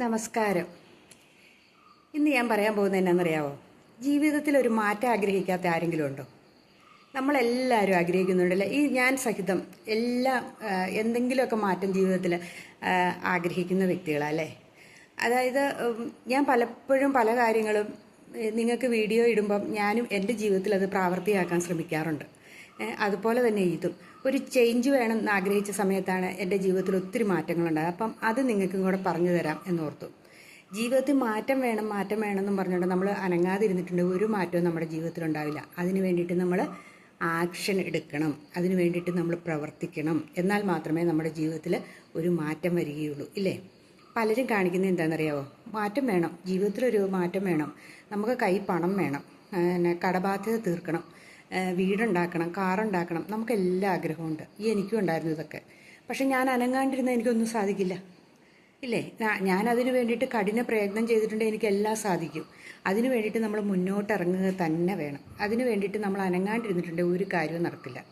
നമസ്കാരം. ഇന്ന് ഞാൻ പറയാൻ പോകുന്നത് എന്നാണെന്നറിയാവോ? ജീവിതത്തിൽ ഒരു മാറ്റം ആഗ്രഹിക്കാത്ത ആരെങ്കിലും ഉണ്ടോ? നമ്മളെല്ലാവരും ആഗ്രഹിക്കുന്നുണ്ടല്ലേ? ഈ ഞാൻ സഹിതം എല്ലാം എന്തെങ്കിലുമൊക്കെ മാറ്റം ജീവിതത്തിൽ ആഗ്രഹിക്കുന്ന വ്യക്തികളല്ലേ? അതായത് ഞാൻ പലപ്പോഴും പല കാര്യങ്ങളും നിങ്ങൾക്ക് വീഡിയോ ഇടുമ്പം ഞാനും എന്റെ ജീവിതത്തിൽ അത് പ്രാവർത്തിയാക്കാൻ ശ്രമിക്കാറുണ്ട്. അതുപോലെ തന്നെ ഇതും ഒരു ചേഞ്ച് വേണം എന്ന് ആഗ്രഹിച്ച സമയത്താണ് എന്റെ ജീവിതത്തിൽ ഒത്തിരി മാറ്റങ്ങളുണ്ടായത്. അപ്പം അത് നിങ്ങൾക്കും കൂടെ പറഞ്ഞു തരാം എന്നോർത്തു. ജീവിതത്തിൽ മാറ്റം വേണം മാറ്റം വേണം എന്നും പറഞ്ഞുകൊണ്ട് നമ്മൾ അനങ്ങാതിരുന്നിട്ടുണ്ട്. ഒരു മാറ്റവും നമ്മുടെ ജീവിതത്തിൽ ഉണ്ടാവില്ല. അതിന് വേണ്ടിയിട്ട് നമ്മൾ ആക്ഷൻ എടുക്കണം. അതിന് വേണ്ടിയിട്ട് നമ്മൾ പ്രവർത്തിക്കണം. എന്നാൽ മാത്രമേ നമ്മുടെ ജീവിതത്തിൽ ഒരു മാറ്റം വരികയുള്ളൂ. ഇല്ലേ? പലരും കാണിക്കുന്നത് എന്താണെന്നറിയാവോ? മാറ്റം വേണം. ജീവിതത്തിലൊരു മാറ്റം വേണം. നമുക്ക് കൈ പണം വേണം. കടബാധ്യത തീർക്കണം. വീടുണ്ടാക്കണം കാറുണ്ടാക്കണം. നമുക്ക് എല്ലാ ആഗ്രഹമുണ്ട് ഈ എനിക്കും ഉണ്ടായിരുന്നു ഇതൊക്കെ. പക്ഷെ ഞാൻ അനങ്ങാണ്ടിരുന്ന എനിക്കൊന്നും സാധിക്കില്ല. ഇല്ലേ? ഞാ- ഞാൻ അതിന് വേണ്ടിയിട്ട് കഠിന പ്രയത്നം ചെയ്തിട്ടുണ്ടെങ്കിൽ എനിക്ക് എല്ലാം സാധിക്കും. അതിന് വേണ്ടിയിട്ട് നമ്മൾ മുന്നോട്ട് ഇറങ്ങുക തന്നെ വേണം. അതിന് വേണ്ടിയിട്ട് നമ്മൾ അനങ്ങാണ്ടിരുന്നിട്ടുണ്ടെങ്കിൽ ഒരു കാര്യവും നടക്കില്ല.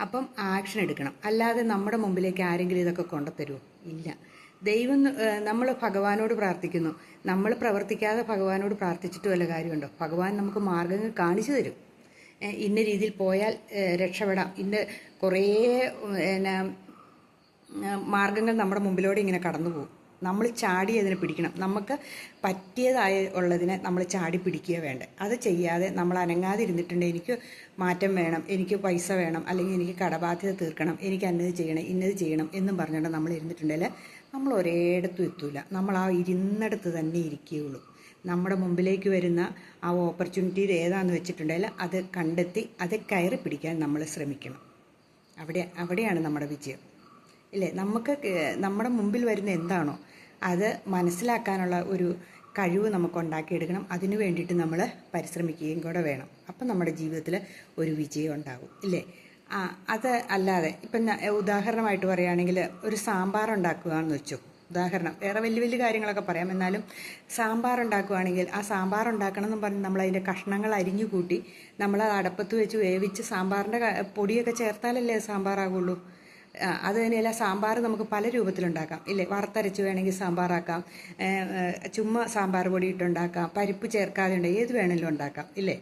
അപ്പം ആക്ഷൻ എടുക്കണം. അല്ലാതെ നമ്മുടെ മുമ്പിലേക്ക് ആരെങ്കിലും ഇതൊക്കെ കൊണ്ടുത്തരുമോ ഇല്ല. ദൈവം നമ്മൾ ഭഗവാനോട് പ്രാർത്ഥിക്കുന്നു. നമ്മൾ പ്രവർത്തിക്കാതെ ഭഗവാനോട് പ്രാർത്ഥിച്ചിട്ട് വല്ല കാര്യമുണ്ടോ? ഭഗവാൻ നമുക്ക് മാർഗങ്ങൾ കാണിച്ചു തരും. ഇന്ന രീതിയിൽ പോയാൽ രക്ഷപ്പെടാം. ഇന്ന് കുറേ ഉം, എന്നാ മാർഗങ്ങൾ നമ്മുടെ മുമ്പിലൂടെ ഇങ്ങനെ കടന്നു പോകും. നമ്മൾ ചാടി അതിനെ പിടിക്കണം. നമുക്ക് പറ്റിയതായ ഉള്ളതിനെ നമ്മൾ ചാടി പിടിക്കുക വേണ്ട അത് ചെയ്യാതെ നമ്മൾ അനങ്ങാതെ ഇരുന്നിട്ടുണ്ട് എനിക്ക് മാറ്റം വേണം എനിക്ക് പൈസ വേണം അല്ലെങ്കിൽ എനിക്ക് കടബാധ്യത തീർക്കണം എനിക്ക് അന്നത് ചെയ്യണം ഇന്നത് ചെയ്യണം എന്നും പറഞ്ഞുകൊണ്ട് നമ്മൾ ഇരുന്നിട്ടുണ്ടെങ്കിൽ നമ്മൾ ഒരേടത്തും എത്തൂല. നമ്മൾ ആ ഇരുന്നിടത്ത് തന്നെ ഇരിക്കുകയുള്ളൂ. നമ്മുടെ മുമ്പിലേക്ക് വരുന്ന ആ ഓപ്പർച്യൂണിറ്റി ഏതാണെന്ന് വെച്ചിട്ടുണ്ടെങ്കിൽ അത് കണ്ടെത്തി അത് കയറി പിടിക്കാൻ നമ്മൾ ശ്രമിക്കണം. അവിടെ അവിടെയാണ് നമ്മുടെ വിജയം. ഇല്ലേ? നമുക്ക് നമ്മുടെ മുമ്പിൽ വരുന്ന എന്താണോ അത് മനസ്സിലാക്കാനുള്ള ഒരു കഴിവ് നമുക്ക് ഉണ്ടാക്കിയെടുക്കണം. അതിന് വേണ്ടിയിട്ട് നമ്മൾ പരിശ്രമിക്കുകയും കൂടെ വേണം. അപ്പം നമ്മുടെ ജീവിതത്തിൽ ഒരു വിജയം ഉണ്ടാകും. ഇല്ലേ? അത് അല്ലാതെ ഇപ്പം ഉദാഹരണമായിട്ട് പറയുകയാണെങ്കിൽ ഒരു സാമ്പാർ ഉണ്ടാക്കുകയാണെന്ന് വെച്ചു. ഉദാഹരണം വേറെ വലിയ വലിയ കാര്യങ്ങളൊക്കെ പറയാം. എന്നാലും സാമ്പാർ ഉണ്ടാക്കുകയാണെങ്കിൽ ആ സാമ്പാർ ഉണ്ടാക്കണം എന്ന് പറഞ്ഞ് നമ്മൾ അതിന്റെ കഷ്ണങ്ങൾ അരിഞ്ഞു കൂട്ടി നമ്മൾ അടപ്പത്ത് വെച്ച് വേവിച്ച് സാമ്പാറിന്റെ പൊടിയൊക്കെ ചേർത്താലല്ലേ സാമ്പാറാകുള്ളൂ അത് തന്നെയല്ല സാമ്പാർ നമുക്ക് പല രൂപത്തിലുണ്ടാക്കാം. ഇല്ലേ? വറുത്തരച്ച് വേണമെങ്കിൽ സാമ്പാറാക്കാം. ചുമ്മാ സാമ്പാർ പൊടി ഇട്ടുണ്ടാക്കാം. പരിപ്പ് ചേർക്കാതെ ഉണ്ട് ഏത് വേണമെങ്കിലും ഉണ്ടാക്കാം. ഇല്ലേ?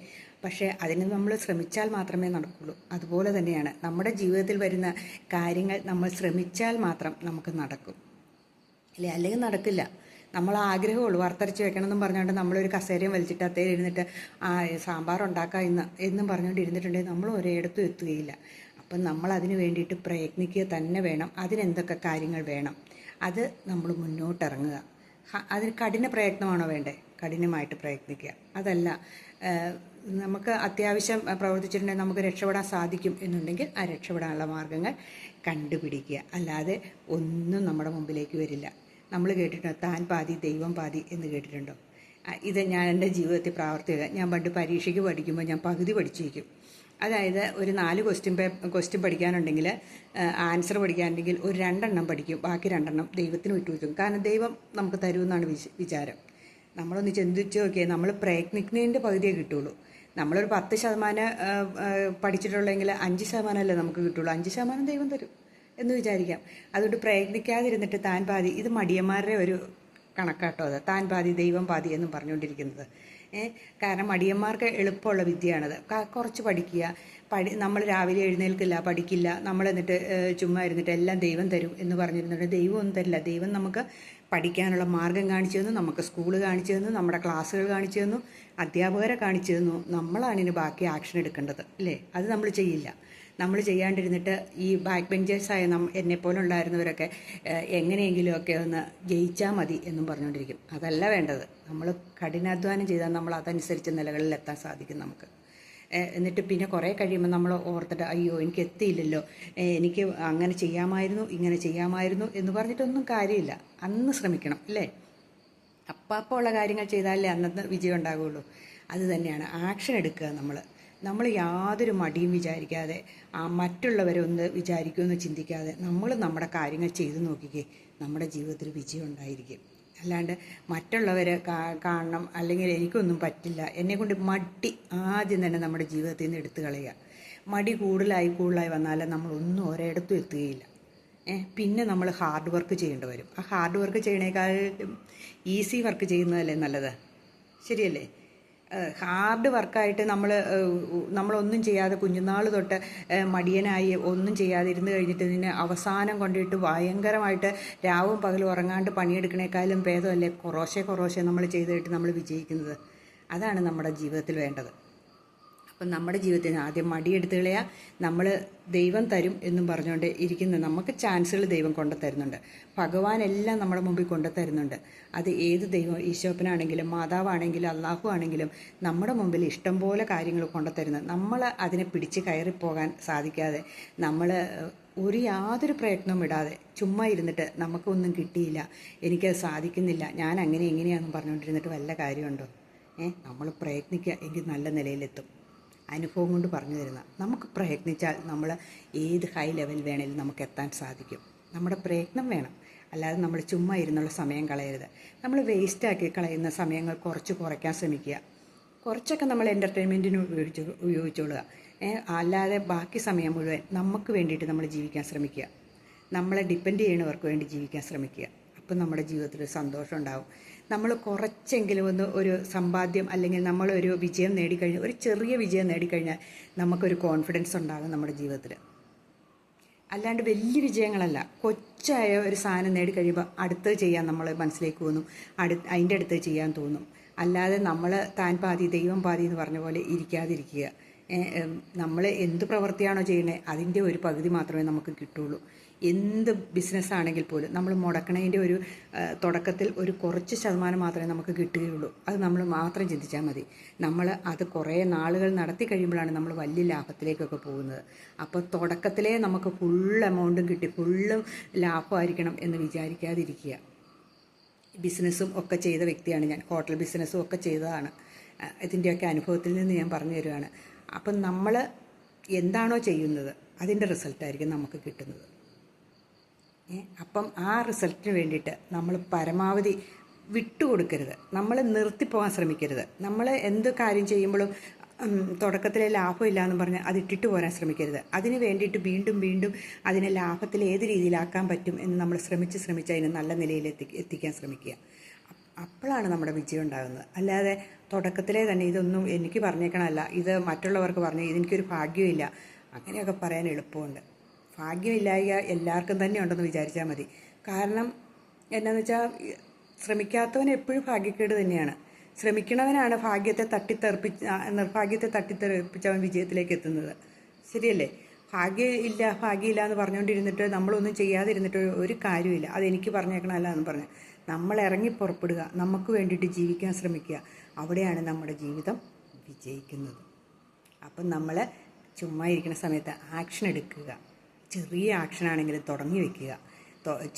പക്ഷേ അതിന് നമ്മൾ ശ്രമിച്ചാൽ മാത്രമേ നടക്കുള്ളൂ. അതുപോലെ തന്നെയാണ് നമ്മുടെ ജീവിതത്തിൽ വരുന്ന കാര്യങ്ങൾ നമ്മൾ ശ്രമിച്ചാൽ മാത്രം നമുക്ക് നടക്കും. ഇല്ലേ? അല്ലെങ്കിൽ നടക്കില്ല. നമ്മൾ ആഗ്രഹമുള്ളൂ. വറുത്തരച്ച് വെക്കണമെന്നും പറഞ്ഞുകൊണ്ട് നമ്മളൊരു കസേരയും വലിച്ചിട്ട് അത്തേ ഇരുന്നിട്ട് ആ സാമ്പാർ ഉണ്ടാക്കാം ഇന്ന് എന്നും പറഞ്ഞുകൊണ്ട് ഇരുന്നിട്ടുണ്ടെങ്കിൽ നമ്മൾ ഒരിടത്തും എത്തുകയില്ല. അപ്പം നമ്മൾ അതിന് വേണ്ടിയിട്ട് പ്രയത്നിക്കുക തന്നെ വേണം. അതിനെന്തൊക്കെ കാര്യങ്ങൾ വേണം? അത് നമ്മൾ മുന്നോട്ടിറങ്ങുക. അതിന് കഠിന പ്രയത്നമാണോ വേണ്ടേ? കഠിനമായിട്ട് പ്രയത്നിക്കുക. അതല്ല നമുക്ക് അത്യാവശ്യം പ്രവർത്തിച്ചിട്ടുണ്ടെങ്കിൽ നമുക്ക് രക്ഷപ്പെടാൻ സാധിക്കും എന്നുണ്ടെങ്കിൽ ആ രക്ഷപ്പെടാനുള്ള മാർഗങ്ങൾ കണ്ടുപിടിക്കുക. അല്ലാതെ ഒന്നും നമ്മുടെ മുമ്പിലേക്ക് വരില്ല. നമ്മൾ കേട്ടിട്ടുണ്ടോ? താൻ പാതി ദൈവം പാതി എന്ന് കേട്ടിട്ടുണ്ടോ? ഇത് ഞാൻ എന്റെ ജീവിതത്തിൽ പ്രാവർത്തിക ഞാൻ പണ്ട് പരീക്ഷയ്ക്ക് പഠിക്കുമ്പോൾ ഞാൻ പകുതി പഠിച്ചിരിക്കും. അതായത് ഒരു നാല് ക്വസ്റ്റ്യൻ പേ ക്വസ്റ്റ്യൻ പഠിക്കാനുണ്ടെങ്കിൽ ആൻസർ പഠിക്കാനുണ്ടെങ്കിൽ ഒരു രണ്ടെണ്ണം പഠിക്കും. ബാക്കി രണ്ടെണ്ണം ദൈവത്തിന് വിട്ടു വെക്കും കാരണം ദൈവം നമുക്ക് തരുമെന്നാണ് വിച വിചാരം. നമ്മളൊന്ന് ചിന്തിച്ച് നോക്കിയാൽ നമ്മൾ പ്രയത്നിക്കുന്നതിന്റെ പകുതിയേ കിട്ടുള്ളൂ. നമ്മളൊരു പത്ത് ശതമാനം പഠിച്ചിട്ടുള്ളെങ്കിൽ അഞ്ച് ശതമാനമല്ലേ നമുക്ക് കിട്ടുള്ളൂ. അഞ്ച് ശതമാനം ദൈവം തരും. എന്ന് വിചാരിക്കാം. അതുകൊണ്ട് പ്രയത്നിക്കാതിരുന്നിട്ട് താൻ പാതി ഇത് മടിയന്മാരുടെ ഒരു കണക്കാട്ടോ അത്. താൻ പാതി ദൈവം പാതി എന്നും പറഞ്ഞുകൊണ്ടിരിക്കുന്നത്. കാരണം മടിയന്മാർക്ക് എളുപ്പമുള്ള വിദ്യയാണത്. കുറച്ച് പഠിക്കുക. പഠി നമ്മൾ രാവിലെ എഴുന്നേൽക്കില്ല പഠിക്കില്ല. നമ്മൾ എന്നിട്ട് ചുമ്മാ ഇരുന്നിട്ട് എല്ലാം ദൈവം തരും എന്ന് പറഞ്ഞിരുന്നുണ്ട്. ദൈവം ഒന്നും തരില്ല. ദൈവം നമുക്ക് പഠിക്കാനുള്ള മാർഗം കാണിച്ചു തന്നു. നമുക്ക് സ്കൂൾ കാണിച്ചു തന്നു. നമ്മുടെ ക്ലാസ്സുകൾ കാണിച്ചു തന്നു. അധ്യാപകരെ കാണിച്ചു തന്നു. നമ്മളാണ് ഇനി ബാക്കി ആക്ഷൻ എടുക്കേണ്ടത്. അല്ലേ? അത് നമ്മൾ ചെയ്യില്ല. നമ്മൾ ചെയ്യാണ്ടിരുന്നിട്ട് ഈ ബാക്ക് ബെഞ്ചേഴ്സായ നം എന്നെപ്പോലെ ഉണ്ടായിരുന്നവരൊക്കെ ഏഹ്, എങ്ങനെയെങ്കിലുമൊക്കെ ഒന്ന് ജയിച്ചാൽ മതി എന്നും പറഞ്ഞുകൊണ്ടിരിക്കും അതല്ല വേണ്ടത്. നമ്മൾ കഠിനാധ്വാനം ചെയ്താൽ നമ്മൾ അതനുസരിച്ച് നിലകളിൽ എത്താൻ സാധിക്കും നമുക്ക്. എന്നിട്ട് പിന്നെ കുറേ കഴിയുമ്പോൾ നമ്മൾ ഓർത്തിട്ട് അയ്യോ എനിക്ക് എത്തിയില്ലല്ലോ. എനിക്ക് അങ്ങനെ ചെയ്യാമായിരുന്നു ഇങ്ങനെ ചെയ്യാമായിരുന്നു എന്ന് പറഞ്ഞിട്ടൊന്നും കാര്യമില്ല. അന്ന് ശ്രമിക്കണം അല്ലേ? അപ്പാപ്പോൾ ഉള്ള കാര്യങ്ങൾ ചെയ്താലേ അന്നത്തെ വിജയം ഉണ്ടാകുള്ളൂ അത് തന്നെയാണ്. ആക്ഷൻ എടുക്കുക നമ്മൾ. നമ്മൾ യാതൊരു മടിയും വിചാരിക്കാതെ ആ മറ്റുള്ളവരെ ഒന്ന് വിചാരിക്കുമെന്ന് ചിന്തിക്കാതെ നമ്മൾ നമ്മുടെ കാര്യങ്ങൾ ചെയ്തു നോക്കിക്കേ നമ്മുടെ ജീവിതത്തിൽ വിജയം ഉണ്ടായിരിക്കും. അല്ലാണ്ട് മറ്റുള്ളവരെ കാ- കാണണം അല്ലെങ്കിൽ എനിക്കൊന്നും പറ്റില്ല എന്നെക്കൊണ്ട് മടി ആദ്യം തന്നെ നമ്മുടെ ജീവിതത്തിൽ നിന്ന് എടുത്തു കളയുക. മടി കൂടുതലായി കൂടുതലായി വന്നാൽ നമ്മളൊന്നും ഒരിടത്തും എത്തുകയില്ല. പിന്നെ നമ്മൾ ഹാർഡ് വർക്ക് ചെയ്യേണ്ടി വരും. ആ ഹാർഡ് വർക്ക് ചെയ്യണേക്കാളും ഈസി വർക്ക് ചെയ്യുന്നതല്ലേ നല്ലത്? ശരിയല്ലേ? ഹാർഡ് വർക്കായിട്ട് നമ്മൾ നമ്മളൊന്നും ചെയ്യാതെ കുഞ്ഞുനാൾ തൊട്ട് മടിയനായി ഒന്നും ചെയ്യാതെ ഇരുന്ന് കഴിഞ്ഞിട്ട് ഇതിന് അവസാനം കൊണ്ടിട്ട് ഭയങ്കരമായിട്ട് രാവും പകലും ഉറങ്ങാണ്ട് പണിയെടുക്കണേക്കാളും ഭേദമല്ലേ? കുറോശെ കുറോശെ നമ്മൾ ചെയ്തിട്ട് നമ്മൾ വിജയിക്കുന്നത്. അതാണ് നമ്മുടെ ജീവിതത്തിൽ വേണ്ടത്. അപ്പം നമ്മുടെ ജീവിതത്തിന് ആദ്യം മടിയെടുത്ത് കളയുക നമ്മൾ ദൈവം തരും എന്നും പറഞ്ഞുകൊണ്ട് ഇരിക്കുന്ന നമുക്ക് ചാൻസുകൾ ദൈവം കൊണ്ടു തരുന്നുണ്ട്. ഭഗവാൻ എല്ലാം നമ്മുടെ മുമ്പിൽ കൊണ്ടു തരുന്നുണ്ട്. അത് ഏത് ദൈവം ഈശോപ്പനാണെങ്കിലും മാതാവാണെങ്കിലും അള്ളാഹു ആണെങ്കിലും നമ്മുടെ മുമ്പിൽ ഇഷ്ടം പോലെ കാര്യങ്ങൾ കൊണ്ടു തരുന്നത് നമ്മൾ അതിനെ പിടിച്ച് കയറിപ്പോകാൻ സാധിക്കാതെ നമ്മൾ ഒരു യാതൊരു പ്രയത്നവും ഇടാതെ ചുമ്മാ ഇരുന്നിട്ട് നമുക്കൊന്നും കിട്ടിയില്ല എനിക്കത് സാധിക്കുന്നില്ല ഞാൻ അങ്ങനെ എങ്ങനെയാണെന്ന് പറഞ്ഞുകൊണ്ടിരുന്നിട്ട് വല്ല കാര്യമുണ്ടോ? ഏ നമ്മൾ പ്രയത്നിക്കുക എങ്കിൽ നല്ല നിലയിലെത്തും. അനുഭവം കൊണ്ട് പറഞ്ഞു തരുന്ന. നമുക്ക് പ്രയത്നിച്ചാൽ നമ്മൾ ഏത് ഹൈ ലെവൽ വേണേലും നമുക്ക് എത്താൻ സാധിക്കും. നമ്മുടെ പ്രയത്നം വേണം. അല്ലാതെ നമ്മൾ ചുമ്മാ ഇരുന്നുള്ള സമയം കളയരുത്. നമ്മൾ വേസ്റ്റാക്കി കളയുന്ന സമയങ്ങൾ കുറച്ച് കുറയ്ക്കാൻ ശ്രമിക്കുക. കുറച്ചൊക്കെ നമ്മൾ എന്റർടൈൻമെന്റിന് ഉപയോഗിച്ച് ഉപയോഗിച്ചോളുക. അല്ലാതെ ബാക്കി സമയം മുഴുവൻ നമുക്ക് വേണ്ടിയിട്ട് നമ്മൾ ജീവിക്കാൻ ശ്രമിക്കുക. നമ്മളെ ഡിപ്പെൻഡ് ചെയ്യുന്നവർക്ക് വേണ്ടി ജീവിക്കാൻ ശ്രമിക്കുക. അപ്പം നമ്മുടെ ജീവിതത്തിൽ സന്തോഷം ഉണ്ടാവും. നമ്മൾ കുറച്ചെങ്കിലും ഒന്ന് ഒരു സമ്പാദ്യം അല്ലെങ്കിൽ നമ്മളൊരു വിജയം നേടിക്കഴിഞ്ഞാൽ ഒരു ചെറിയ വിജയം നേടിക്കഴിഞ്ഞാൽ നമുക്കൊരു കോൺഫിഡൻസ് ഉണ്ടാകും നമ്മുടെ ജീവിതത്തിൽ. അല്ലാണ്ട് വലിയ വിജയങ്ങളല്ല. കൊച്ചായ ഒരു സാധനം നേടിക്കഴിയുമ്പോൾ അടുത്തത് ചെയ്യാൻ നമ്മൾ മനസ്സിലേക്ക് തോന്നും. അടു അതിന്റെ അടുത്ത് ചെയ്യാൻ തോന്നും. അല്ലാതെ നമ്മൾ താൻ പാതി ദൈവം പാതി എന്ന് പറഞ്ഞ പോലെ ഇരിക്കാതിരിക്കുക. നമ്മൾ എന്ത് പ്രവൃത്തിയാണോ ചെയ്യുന്നത് അതിന്റെ ഒരു പകുതി മാത്രമേ നമുക്ക് കിട്ടുള്ളൂ. എന്ത് ബിസിനസ് ആണെങ്കിൽ പോലും നമ്മൾ മുടക്കണതിന്റെ ഒരു തുടക്കത്തിൽ ഒരു കുറച്ച് ശതമാനം മാത്രമേ നമുക്ക് കിട്ടുകയുള്ളൂ. അത് നമ്മൾ മാത്രം ചിന്തിച്ചാൽ മതി. നമ്മൾ അത് കുറേ നാളുകൾ നടത്തി കഴിയുമ്പോഴാണ് നമ്മൾ വലിയ ലാഭത്തിലേക്കൊക്കെ പോകുന്നത്. അപ്പോൾ തുടക്കത്തിലേ നമുക്ക് ഫുൾ എമൗണ്ടും കിട്ടി ഫുള്ളും ലാഭമായിരിക്കണം എന്ന് വിചാരിക്കാതിരിക്കുക. ബിസിനസ്സും ഒക്കെ ചെയ്ത വ്യക്തിയാണ് ഞാൻ. ഹോട്ടൽ ബിസിനസ്സും ഒക്കെ ചെയ്തതാണ്. ഇതിന്റെയൊക്കെ അനുഭവത്തിൽ നിന്ന് ഞാൻ പറഞ്ഞു തരുവാണ്. അപ്പം നമ്മൾ എന്താണോ ചെയ്യുന്നത് അതിന്റെ റിസൾട്ടായിരിക്കും നമുക്ക് കിട്ടുന്നത്. അപ്പം ആ റിസൾട്ടിന് വേണ്ടിയിട്ട് നമ്മൾ പരമാവധി വിട്ടുകൊടുക്കരുത്. നമ്മൾ നിർത്തിപ്പോകാൻ ശ്രമിക്കരുത്. നമ്മൾ എന്ത് കാര്യം ചെയ്യുമ്പോഴും തുടക്കത്തിലെ ലാഭമില്ല എന്ന് പറഞ്ഞ് അത് ഇട്ടിട്ട് പോരാൻ ശ്രമിക്കരുത്. അതിന് വേണ്ടിയിട്ട് വീണ്ടും വീണ്ടും അതിനെ ലാഭത്തിൽ ഏത് രീതിയിലാക്കാൻ പറ്റും എന്ന് നമ്മൾ ശ്രമിച്ച് ശ്രമിച്ച് അതിനെ നല്ല നിലയിൽ എത്തി എത്തിക്കാൻ ശ്രമിക്കുക. അപ്പ- അപ്പോഴാണ് നമ്മുടെ വിജയം ഉണ്ടാകുന്നത്. അല്ലാതെ തുടക്കത്തിലെ തന്നെ ഇതൊന്നും എനിക്ക് പറഞ്ഞേക്കണമല്ല ഇത് മറ്റുള്ളവർക്ക് പറഞ്ഞു ഇതെനിക്കൊരു ഭാഗ്യമില്ല അങ്ങനെയൊക്കെ പറയാൻ എളുപ്പമുണ്ട്. ഭാഗ്യമില്ലായ്ക എല്ലാവർക്കും തന്നെ ഉണ്ടെന്ന് വിചാരിച്ചാൽ മതി. കാരണം എന്നാന്ന് വെച്ചാൽ ശ്രമിക്കാത്തവൻ എപ്പോഴും ഭാഗ്യക്കേട് തന്നെയാണ്. ശ്രമിക്കണവനാണ് ഭാഗ്യത്തെ തട്ടിത്തെറിപ്പിച്ച് നിർഭാഗ്യത്തെ തട്ടിത്തെറിപ്പിച്ച് അവൻ വിജയത്തിലേക്ക് എത്തുന്നത്. ശരിയല്ലേ? ഭാഗ്യം ഇല്ല ഭാഗ്യമില്ല എന്ന് പറഞ്ഞുകൊണ്ടിരുന്നിട്ട് നമ്മളൊന്നും ചെയ്യാതിരുന്നിട്ട് ഒരു കാര്യമില്ല അതെനിക്ക് പറഞ്ഞേക്കണമല്ല എന്ന് പറഞ്ഞു നമ്മൾ ഇറങ്ങി പുറപ്പെടുക നമുക്ക് വേണ്ടിയിട്ട് ജീവിക്കാൻ ശ്രമിക്കുക. അവിടെയാണ് നമ്മുടെ ജീവിതം വിജയിക്കുന്നത്. അപ്പം നമ്മൾ ചുമ്മാ ഇരിക്കുന്ന സമയത്ത് ആക്ഷൻ എടുക്കുക. ചെറിയ ആക്ഷൻ ആണെങ്കിലും തുടങ്ങി വെക്കുക.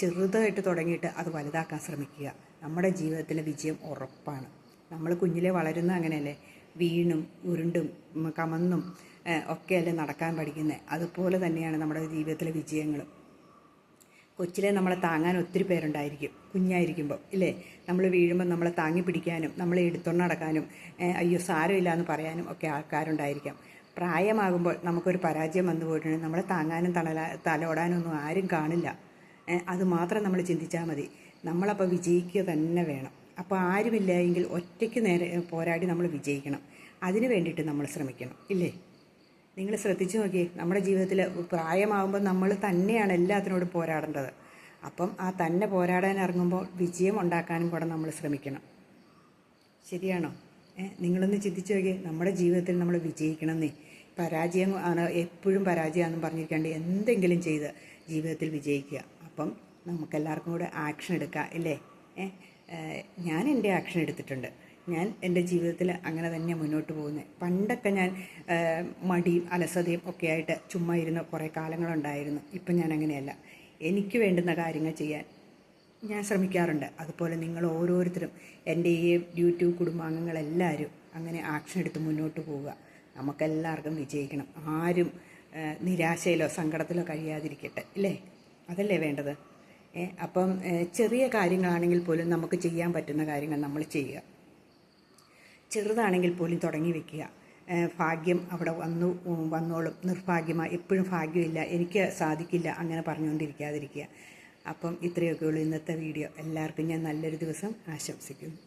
ചെറുതായിട്ട് തുടങ്ങിയിട്ട് അത് വലുതാക്കാൻ ശ്രമിക്കുക. നമ്മുടെ ജീവിതത്തിലെ വിജയം ഉറപ്പാണ്. നമ്മൾ കുഞ്ഞിലെ വളരുന്ന അങ്ങനെയല്ലേ? വീണും ഉരുണ്ടും കമന്നും ഒക്കെയല്ലേ നടക്കാൻ പഠിക്കുന്നത് അതുപോലെ തന്നെയാണ് നമ്മുടെ ജീവിതത്തിലെ വിജയങ്ങളും. കൊച്ചിലെ നമ്മളെ താങ്ങാൻ ഒത്തിരി പേരുണ്ടായിരിക്കും. കുഞ്ഞായിരിക്കുമ്പോൾ ഇല്ലേ? നമ്മൾ വീഴുമ്പോൾ നമ്മളെ താങ്ങി പിടിക്കാനും നമ്മളെ എടുത്തോണ്ട് നടക്കാനും അയ്യോ സാരമില്ല എന്ന് പറയാനും ഒക്കെ ആൾക്കാരുണ്ടായിരിക്കാം. പ്രായമാകുമ്പോൾ നമുക്കൊരു പരാജയം വന്നു പോയിട്ടുണ്ടെങ്കിൽ നമ്മളെ താങ്ങാനും തണല തലോടാനും ഒന്നും ആരും കാണില്ല. അത് മാത്രം നമ്മൾ ചിന്തിച്ചാൽ മതി. നമ്മളപ്പോൾ വിജയിക്കുക തന്നെ വേണം. അപ്പോൾ ആരുമില്ല എങ്കിൽ ഒറ്റയ്ക്ക് നേരെ പോരാടി നമ്മൾ വിജയിക്കണം. അതിന് വേണ്ടിയിട്ട് നമ്മൾ ശ്രമിക്കണം. ഇല്ലേ? നിങ്ങൾ ശ്രദ്ധിച്ചു നോക്കിയേ. നമ്മുടെ ജീവിതത്തിൽ പ്രായമാകുമ്പോൾ നമ്മൾ തന്നെയാണ് എല്ലാത്തിനോടും പോരാടേണ്ടത്. അപ്പം ആ തന്നെ പോരാടാൻ ഇറങ്ങുമ്പോൾ വിജയം ഉണ്ടാക്കാനും കൂടെ നമ്മൾ ശ്രമിക്കണം. ശരിയാണോ? നിങ്ങളൊന്ന് ചിന്തിച്ചു നോക്കിയേ. നമ്മുടെ ജീവിതത്തിൽ നമ്മൾ വിജയിക്കണമെന്നേ. പരാജയം ആണ് എപ്പോഴും പരാജയമാണെന്ന് പറഞ്ഞിരിക്കാണ്ട് എന്തെങ്കിലും ചെയ്ത് ജീവിതത്തിൽ വിജയിക്കുക. അപ്പം നമുക്കെല്ലാവർക്കും കൂടെ ആക്ഷൻ എടുക്കാം ഇല്ലേ ഞാൻ എന്റെ ആക്ഷൻ എടുത്തിട്ടുണ്ട്. ഞാൻ എന്റെ ജീവിതത്തിൽ അങ്ങനെ തന്നെ മുന്നോട്ട് പോകുന്നത് പണ്ടൊക്കെ ഞാൻ മടിയും അലസതയും ഒക്കെ ആയിട്ട് ചുമ്മാ ഇരുന്ന കുറേ കാലങ്ങളുണ്ടായിരുന്നു. ഇപ്പം ഞാൻ അങ്ങനെയല്ല. എനിക്ക് വേണ്ടുന്ന കാര്യങ്ങൾ ചെയ്യാൻ ഞാൻ ശ്രമിക്കാറുണ്ട്. അതുപോലെ നിങ്ങൾ ഓരോരുത്തരും എന്റെ ഈ യൂട്യൂബ് കുടുംബാംഗങ്ങളെല്ലാവരും അങ്ങനെ ആക്ഷൻ എടുത്ത് മുന്നോട്ട് പോവുക. നമുക്കെല്ലാവർക്കും വിജയിക്കണം. ആരും നിരാശയിലോ സങ്കടത്തിലോ കഴിയാതിരിക്കട്ടെ. ഇല്ലേ? അതല്ലേ വേണ്ടത്? അപ്പം ചെറിയ കാര്യങ്ങളാണെങ്കിൽ പോലും നമുക്ക് ചെയ്യാൻ പറ്റുന്ന കാര്യങ്ങൾ നമ്മൾ ചെയ്യുക. ചെറുതാണെങ്കിൽ പോലും തുടങ്ങി വെക്കുക. ഭാഗ്യം അവിടെ വന്നു വന്നോളും. നിർഭാഗ്യമായി എപ്പോഴും ഭാഗ്യമില്ല. എനിക്ക് സാധിക്കില്ല അങ്ങനെ പറഞ്ഞുകൊണ്ടിരിക്കാതിരിക്കുക. അപ്പം ഇത്രയൊക്കെ ഉള്ളൂ ഇന്നത്തെ വീഡിയോ. എല്ലാവർക്കും ഞാൻ നല്ലൊരു ദിവസം ആശംസിക്കുന്നു.